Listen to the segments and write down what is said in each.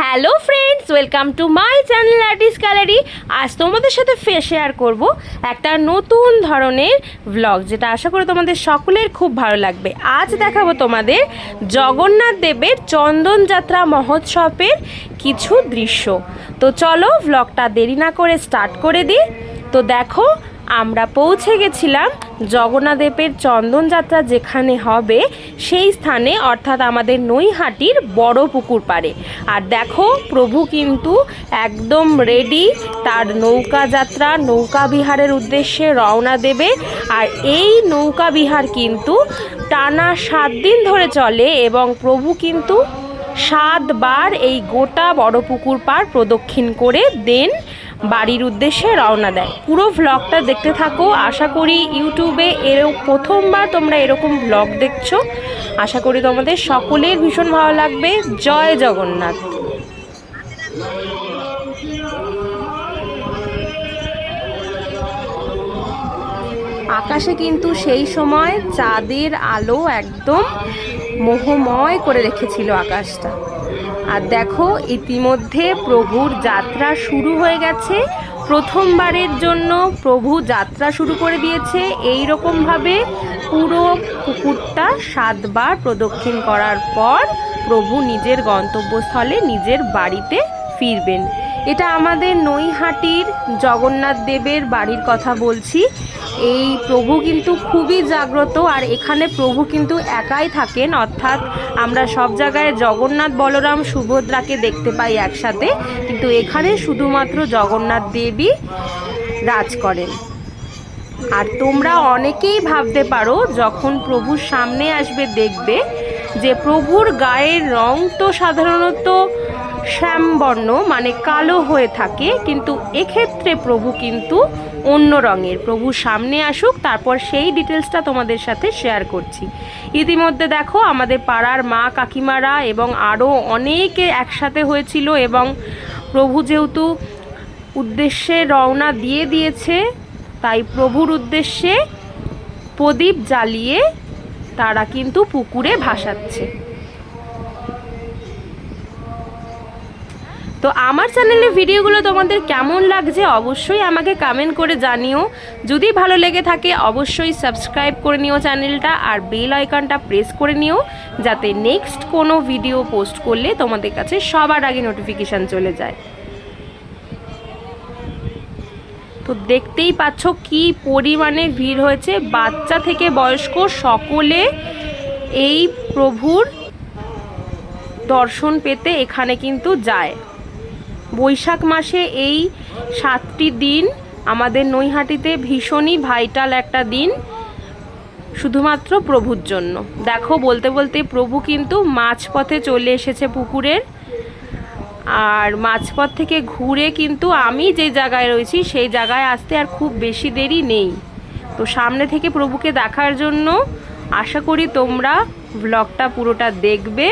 Hello friends, welcome to my channel artist gallery. আজ তোমাদের সাথে শেয়ার করব একটা নতুন ধরনের ভ্লগ যেটা আশা করি তোমাদের সকলের খুব ভালো লাগবে। আজ দেখাবো তোমাদের জগন্নাথ দেবের চন্দন যাত্রা মহোৎসবের কিছু দৃশ্য। তো চলো ভ্লগটা দেরি না করে স্টার্ট করে দিই। তো দেখো আমরা পৌঁছে গেছিলাম জগন্নাথদেবের চন্দনযাত্রা যেখানে হবে, সেই স্থানে, অর্থাৎ আমাদের নৈহাটির বড় পুকুর পাড়ে। আর দেখো, প্রভু কিন্তু একদম রেডি তার নৌকা যাত্রা, নৌকা বিহারের উদ্দেশ্যে রওনা দেবে। আর এই নৌকা বিহার কিন্তু টানা সাত দিন ধরে চলে এবং প্রভু কিন্তু সাতবার এই গোটা বড় পুকুর পাড় প্রদক্ষিণ করে দেন বাড়ির উদ্দেশ্যে রওনা দেয়। পুরো ভ্লগটা দেখতে থাকো। আশা করি ইউটিউবে এর প্রথমবার তোমরা এরকম ভ্লগ দেখছ। আশা করি তোমাদের সকলের ভীষণ ভালো লাগবে। জয় জগন্নাথ। আকাশে কিন্তু সেই সময় চাঁদের আলো একদম মোহময় করে রেখেছিল আকাশটা। আর দেখো, ইতিমধ্যে প্রভুর যাত্রা শুরু হয়ে গেছে। প্রথমবারের জন্য প্রভু যাত্রা শুরু করে দিয়েছে। এই রকমভাবে পুরো পুকুরটা সাতবার প্রদক্ষিণ করার পর প্রভু নিজের গন্তব্যস্থলে নিজের বাড়িতে ফিরবেন। এটা আমাদের নৈহাটির জগন্নাথ দেবের বাড়ির কথা বলছি। এই প্রভু কিন্তু খুবই জাগ্রত আর এখানে প্রভু কিন্তু একাই থাকেন। অর্থাৎ আমরা সব জায়গায় জগন্নাথ, বলরাম, সুভদ্রাকে দেখতে পাই একসাথে। কিন্তু এখানে শুধুমাত্র জগন্নাথ দেবী রাজ করেন। আর তোমরা অনেকেই ভাবতে পারো, যখন প্রভুর সামনে আসবে, দেখবে যে প্রভুর গায়ের রং তো সাধারণত শ্যামবর্ণ মানে কালো হয়ে থাকে, কিন্তু এক্ষেত্রে প্রভু কিন্তু অন্য রঙের। প্রভু সামনে আসুক, তারপর সেই ডিটেলসটা তোমাদের সাথে শেয়ার করছি। ইতিমধ্যে দেখো, আমাদের পাড়ার মা কাকিমারা এবং আরও অনেকে একসাথে হয়েছিল এবং প্রভু যেহেতু উদ্দেশ্যে রওনা দিয়ে দিয়েছে, তাই প্রভুর উদ্দেশ্যে প্রদীপ জ্বালিয়ে তারা কিন্তু পুকুরে ভাসাচ্ছে। তো আমার চ্যানেলের ভিডিওগুলো তোমাদের কেমন লাগছে অবশ্যই আমাকে কমেন্ট করে জানিও। যদি ভালো লেগে থাকে, অবশ্যই সাবস্ক্রাইব করে নিও চ্যানেলটা আর বেল আইকনটা প্রেস করে নিও, যাতে নেক্সট কোনো ভিডিও পোস্ট করলে তোমাদের কাছে সবার আগে নোটিফিকেশান চলে যায়। তো দেখতেই পাচ্ছ কি পরিমাণে ভিড় হয়েছে। বাচ্চা থেকে বয়স্ক সকলে এই প্রভুর দর্শন পেতে এখানে কিন্তু যায়। বৈশাখ মাসে এই সাতটি দিন আমাদের নৈহাটিতে ভীষণই ভাইটাল একটা দিন, শুধুমাত্র প্রভুর জন্য। দেখো, বলতে বলতে প্রভু কিন্তু মাঝপথে চলে এসেছে পুকুরের। আর মাঝপথ থেকে ঘুরে কিন্তু আমি যে জায়গায় রয়েছি, সেই জায়গায় আসতে আর খুব বেশি দেরি নেই। তো সামনে থেকে প্রভুকে দেখার জন্য আশা করি তোমরা ব্লগটা পুরোটা দেখবে।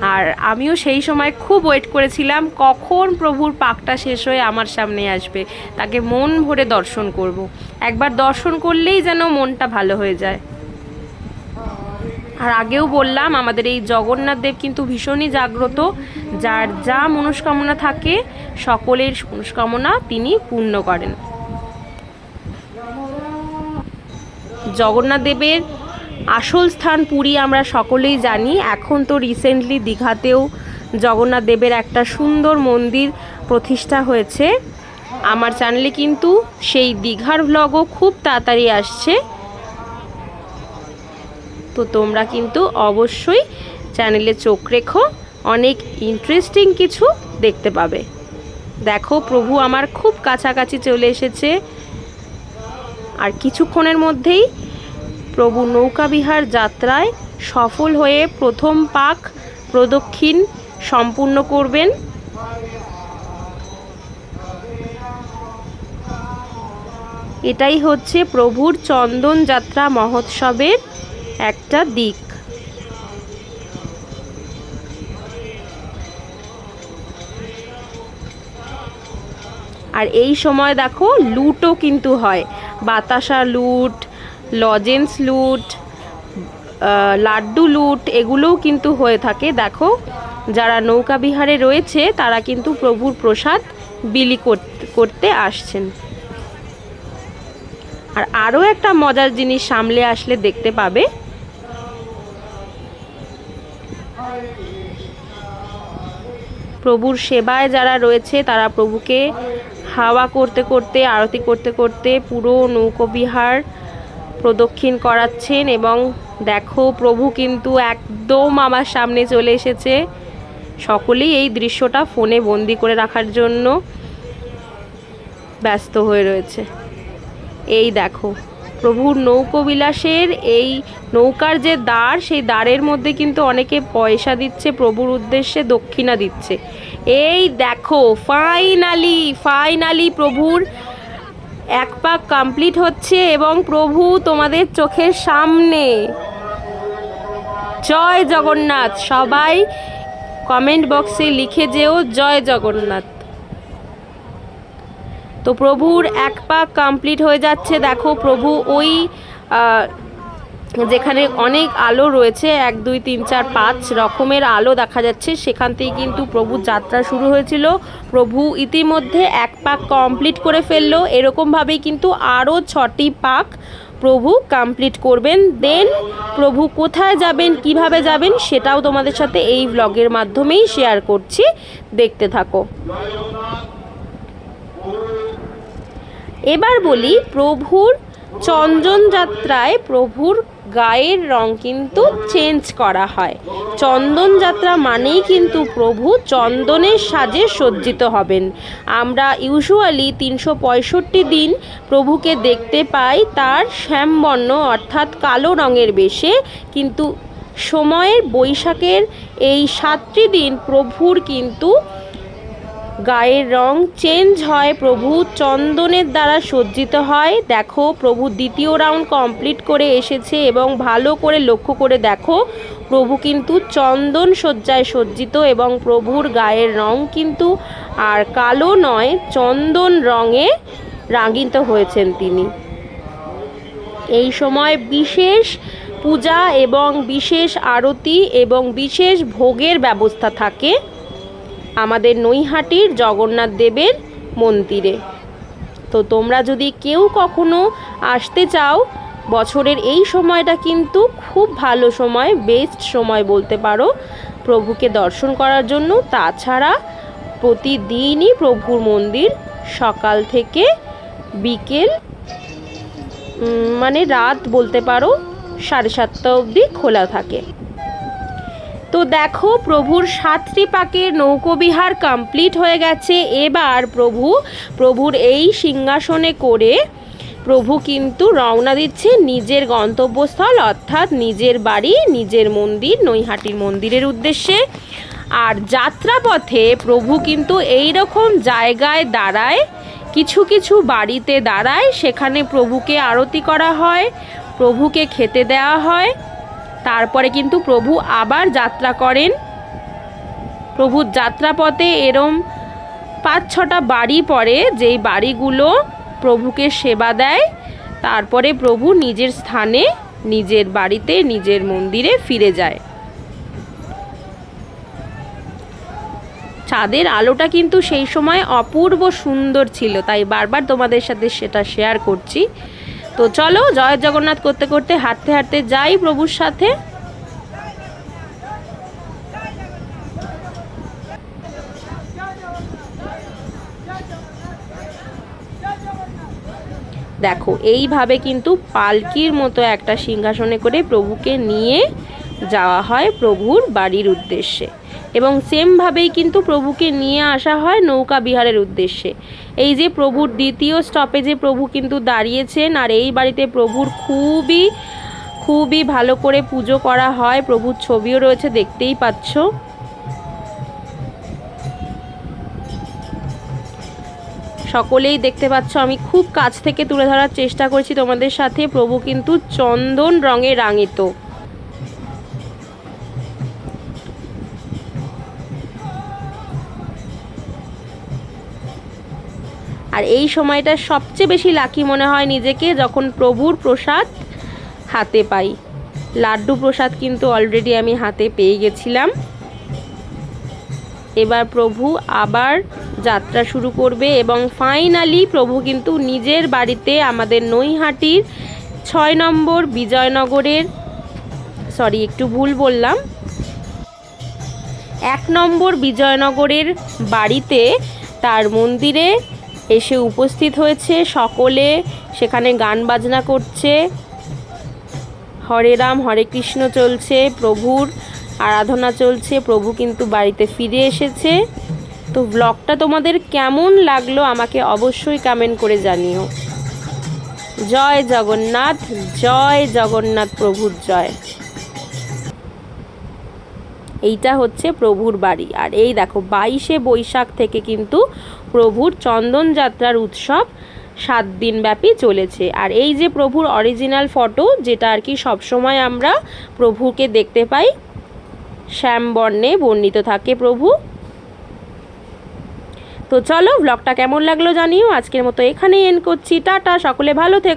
আর আমিও সেই সময় খুব ওয়েট করেছিলাম, কখন প্রভুর পাকটা শেষ হয়ে আমার সামনে আসবে। তাকে মন ভরে দর্শন করব। একবার দর্শন করলেই যেন মনটা ভালো হয়ে যায়। আর আগেও বললাম, আমাদের এই জগন্নাথ দেব কিন্তু ভীষণই জাগ্রত। যার যা মনস্কামনা থাকে, সকলের মনস্কামনা তিনি পূর্ণ করেন। জগন্নাথ দেবের আসল স্থান পুরী আমরা সকলেই জানি। এখন তো রিসেন্টলি দীঘাতেও জগন্নাথ দেবের একটা সুন্দর মন্দির প্রতিষ্ঠা হয়েছে। আমার চ্যানেলে কিন্তু সেই দীঘার ভ্লগও খুব তাড়াতাড়ি আসছে। তো তোমরা কিন্তু অবশ্যই চ্যানেলে চোখ রেখো, অনেক ইন্টারেস্টিং কিছু দেখতে পাবে। দেখো প্রভু আমার খুব কাছাকাছি চলে এসেছে। আর কিছুক্ষণের মধ্যেই প্রভু নৌকাবিহার যাত্রায় সফল হয়ে প্রথম পাক প্রদক্ষিণ সম্পূর্ণ করবেন। এটাই হচ্ছে প্রভুর চন্দন যাত্রা মহোৎসবের একটা দিক। আর এই সময় দেখো লুটও কিন্তু হয়। বাতাসা লুট লজেন্স লুট লাড্ডু লুট, এগুলোও কিন্তু হয়ে থাকে। দেখো, যারা নৌকা বিহারে রয়েছে, তারা কিন্তু প্রভুর প্রসাদ বিলি করতে আসছেন। আর আরও একটা মজার জিনিস সামলে আসলে দেখতে পাবে। প্রভুর সেবায় যারা রয়েছে, তারা প্রভুকে হাওয়া করতে করতে, আরতি করতে করতে পুরো নৌকোবিহার প্রদক্ষিণ করাচ্ছেন এবং দেখো প্রভু কিন্তু একদম আমার সামনে চলে এসেছে। সকলেই এই দৃশ্যটা ফোনে বন্দি করে রাখার জন্য ব্যস্ত হয়ে রয়েছে। এই দেখো, প্রভুর নৌকোবিলাসের এই নৌকার যে দ্বার, সেই দ্বারের মধ্যে কিন্তু অনেকে পয়সা দিচ্ছে, প্রভুর উদ্দেশ্যে দক্ষিণা দিচ্ছে। এই দেখো ফাইনালি ফাইনালি প্রভুর এক পাক কমপ্লিট হচ্ছে এবং প্রভু তোমাদের চোখের সামনে। জয় জগন্নাথ। সবাই কমেন্ট বক্সে লিখে যেও, জয় জগন্নাথ। তো প্রভুর এক পাক কমপ্লিট হয়ে যাচ্ছে। দেখো প্রভু ওই যেখানে অনেক আলো রয়েছে, এক, দুই, তিন, চার, পাঁচ রকমের আলো দেখা যাচ্ছে। সেখান থেকে কিন্তু প্রভুর যাত্রা শুরু হয়েছিল। প্রভু ইতিমধ্যে এক পাক কমপ্লিট করে ফেলল। এরকমভাবেই কিন্তু আরও ছটি পাক প্রভু কমপ্লিট করবেন। দেন প্রভু কোথায় যাবেন, কীভাবে যাবেন, সেটাও তোমাদের সাথে এই ব্লগের মাধ্যমেই শেয়ার করছি। দেখতে থাকো। এবার বলি, প্রভুর চন্দন যাত্রায় প্রভুর গায়ের রং কিন্তু চেঞ্জ করা হয়। চন্দন যাত্রা মানেই কিন্তু প্রভু চন্দনের সাজে সজ্জিত হবেন। আমরা ইউজুয়ালি তিনশো পঁয়ষট্টি দিন প্রভুকে দেখতে পাই তার শ্যামবর্ণ অর্থাৎ কালো রঙের বেশে, কিন্তু সময়ের বৈশাখের এই সাতটি দিন প্রভুর কিন্তু গায়ের রং চেঞ্জ হয়, প্রভু চন্দনের দ্বারা সজ্জিত হয়। দেখো, প্রভু দ্বিতীয় রাউন্ড কমপ্লিট করে এসেছে এবং ভালো করে লক্ষ্য করে দেখো, প্রভু কিন্তু চন্দন সজ্জায় সজ্জিত এবং প্রভুর গায়ের রং কিন্তু আর কালো নয়, চন্দন রঙে রাঙিত হয়েছেন তিনি। এই সময় বিশেষ পূজা এবং বিশেষ আরতি এবং বিশেষ ভোগের ব্যবস্থা থাকে। আমাদের নৈহাটির জগন্নাথ দেবের মন্দিরে। তো তোমরা যদি কেউ কখনো আসতে চাও, বছরের এই সময়টা কিন্তু খুব ভালো সময় বেস্ট সময় বলতে পারো, প্রভুকে দর্শন করার জন্য। তাছাড়া প্রতিদিনই প্রভুর মন্দির সকাল থেকে বিকেল মানে রাত বলতে পারো, সাড়ে সাতটা অবধি খোলা থাকে। তো দেখো, প্রভুর সাতটি পাকের নৌকোবিহার কমপ্লিট হয়ে গেছে। এবার প্রভু, প্রভুর এই সিংহাসনে করে প্রভু কিন্তু রওনা দিচ্ছে নিজের গন্তব্যস্থল, অর্থাৎ নিজের বাড়ি, নিজের মন্দির নৈহাটির মন্দিরের উদ্দেশ্যে। আর যাত্রাপথে প্রভু কিন্তু এই রকম জায়গায় দাঁড়ায়, কিছু কিছু বাড়িতে দাঁড়ায়, সেখানে প্রভুকে আরতি করা হয়, প্রভুকে খেতে দেওয়া হয়। তারপরে কিন্তু প্রভু আবার যাত্রা করেন। প্রভুর যাত্রাপথে এরম পাঁচ ছটা বাড়ি পড়ে, যেই বাড়িগুলো প্রভুকে সেবা দেয়। তারপরে প্রভু নিজের স্থানে, নিজের বাড়িতে, নিজের মন্দিরে ফিরে যায়। চাঁদের আলোটা কিন্তু সেই সময় অপূর্ব সুন্দর ছিল, তাই বারবার তোমাদের সাথে সেটা শেয়ার করছি। তো চলো জয় জগন্নাথ করতে করতে হাঁটতে হাঁটতে যাই প্রভুর সাথে। দেখো, এইভাবে কিন্তু পালকির মতো একটা সিংহাসনে করে প্রভুকে নিয়ে যাওয়া হয় প্রভুর বাড়ির উদ্দেশ্যে। এবং সেমভাবেই কিন্তু প্রভুকে নিয়ে আসা হয় নৌকা বিহারের উদ্দেশ্যে। এই যে প্রভুর দ্বিতীয় স্টপেজে প্রভু কিন্তু দাঁড়িয়েছেন, আর এই বাড়িতে প্রভুর খুবই খুবই ভালো করে পুজো করা হয়। প্রভুর ছবিও রয়েছে, দেখতেই পাচ্ছ। সকলেই দেখতে পাচ্ছ, আমি খুব কাছ থেকে তুলে ধরার চেষ্টা করছি তোমাদের সাথে। প্রভু কিন্তু চন্দন রঙে রাঙিত। আর এই সময়টা সবচেয়ে বেশি লাকি মনে হয় নিজেকে যখন প্রভুর প্রসাদ হাতে পাই। লাড্ডু প্রসাদ কিন্তু অলরেডি আমি হাতে পেয়ে গেছিলাম। এবার প্রভু আবার যাত্রা শুরু করবে এবং ফাইনালি প্রভু কিন্তু নিজের বাড়িতে আমাদের নৈহাটির ছয় নম্বর বিজয়নগরের সরি একটু ভুল বললাম। এক নম্বর বিজয়নগরের বাড়িতে তার মন্দিরে এসে উপস্থিত হয়েছে সকলে, সেখানে গান বাজনা করছে। হরে রাম, হরে কৃষ্ণ চলছে, প্রভুর আরাধনা চলছে, প্রভু কিন্তু বাড়িতে ফিরে এসেছে। তো ব্লগটা তোমাদের কেমন লাগল আমাকে অবশ্যই কমেন্ট করে জানিও। জয় জগন্নাথ জয় জগন্নাথ প্রভুর জয়। এইটা হচ্ছে প্রভুর বাড়ি। আর এই দেখো, বাইশে বৈশাখ থেকে কিন্তু প্রভুর চন্দন যাত্রার উৎসব সাত দিন ব্যাপী চলেছে। আর এই যে প্রভুর অরিজিনাল ফটো যেটা আর কি সবসময় আমরা প্রভুকে দেখতে পাই, শ্যাম বর্ণে বর্ণিত থাকে প্রভু। তো চলো ব্লগটা কেমন লাগল জানিও। আজকের মতো এখানেই এন্ড করছি। টাটা, সকলে ভালো থেকো।